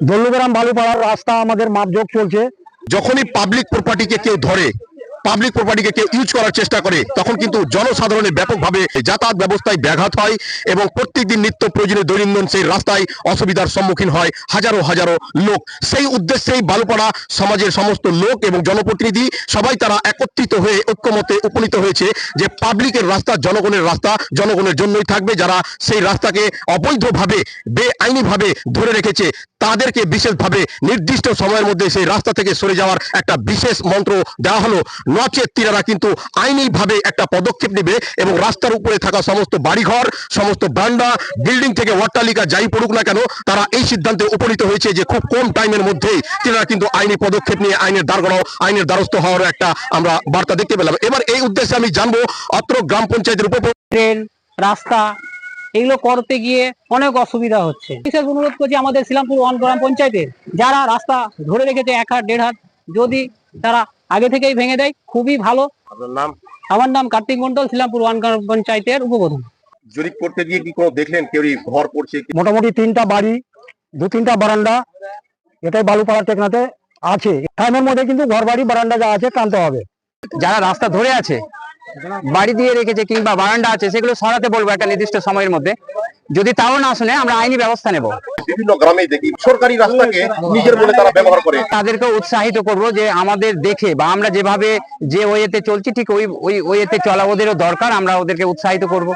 দল্লুগ্রাম বালুপাড়ার রাস্তা আমাদের মাপযোগ চলছে। যখনই পাবলিক প্রপার্টিকে কেউ ধরে পাবলিক প্রপার্টিকে কেউ ইউজ করার চেষ্টা করে, তখন কিন্তু জনসাধারণের ব্যাপকভাবে যাতায়াত ব্যবস্থায় ব্যাঘাত হয় এবং প্রত্যেকদিন নিত্য প্রয়োজনীয় দৈনন্দিন সেই রাস্তায় অসুবিধার সম্মুখীন হয় হাজারো হাজারো লোক। সেই উদ্দেশ্যেই বালুপাড়া সমাজের সমস্ত লোক এবং জনপ্রতিনিধি সবাই তারা একত্রিত হয়ে ঐক্যমতে উপনীত হয়েছে যে পাবলিকের রাস্তা জনগণের রাস্তা, জনগণের জন্যই থাকবে যারা সেই রাস্তাকে অবৈধভাবে, বেআইনিভাবে ধরে রেখেছে, তাদেরকে বিশেষভাবে নির্দিষ্ট সময়ের মধ্যে সেই রাস্তা থেকে সরে যাওয়ার একটা বিশেষ মন্ত্র দেওয়া হলো। নচেত তিনারা কিন্তু আইনিভাবে একটা পদক্ষেপ নেবে এবং রাস্তার উপরে থাকা সমস্ত বাড়িঘর, সমস্ত বান্ডা বিল্ডিং থেকে অট্টালিকা যাই পড়ুক না কেন, তারা এই সিদ্ধান্তে উপনীত হয়েছে যে খুব কম টাইমের মধ্যেই তিনারা কিন্তু আইনি পদক্ষেপ নিয়ে আইনের দ্বারগড়াও আইনের দ্বারস্থ হওয়ার একটা আমরা বার্তা দেখতে পেলাম। এবার এই উদ্দেশ্যে আমি জানব, অত্র গ্রাম পঞ্চায়েতের উপ ট্রেন, রাস্তা, এগুলো করতে গিয়ে অনেক অসুবিধা হচ্ছে। বিশেষ অনুরোধ করছি আমাদের শিলামপুর ওয়ান গ্রাম পঞ্চায়েতের, যারা রাস্তা ধরে রেখেছে এক হাত, দেড় হাত, যদি তারা আগে থেকেই ভেঙে দেয় খুবই ভালো। আপনার নাম? আমার নাম কার্তিক মন্ডল শিলামপুর ওয়ান পঞ্চায়েতের উপপ্রধান। জরিপ করতে গিয়ে কি কোনো দেখলেন কেউ ঘর পড়ছে মোটামুটি তিনটা বাড়ি দু তিনটা বারান্দা এটাই বালুপাড়া টেকনাতে আছে। টাইমের মধ্যে কিন্তু ঘর বাড়ি বারান্দা যা আছে টানতে হবে। যারা রাস্তা ধরে আছে বাড়ি দিয়ে রেখেছে কিংবা বারান্দা আছে সেগুলো সরাতে বলব একটা নির্দিষ্ট সময়ের মধ্যে। যদি তাও না শুনে আমরা আইনি ব্যবস্থা নেব। বিভিন্ন গ্রামে দেখি সরকারি রাস্তাকে নিজের বলে তারা ব্যবহার করে। তাদেরকে উৎসাহিত করব যে আমাদের দেখে বা আমরা যেভাবে যে ওয়েতে চলছি ঠিক ওই ওই ওয়েতে চলা ওদেরও দরকার আমরা ওদেরকে উৎসাহিত করব।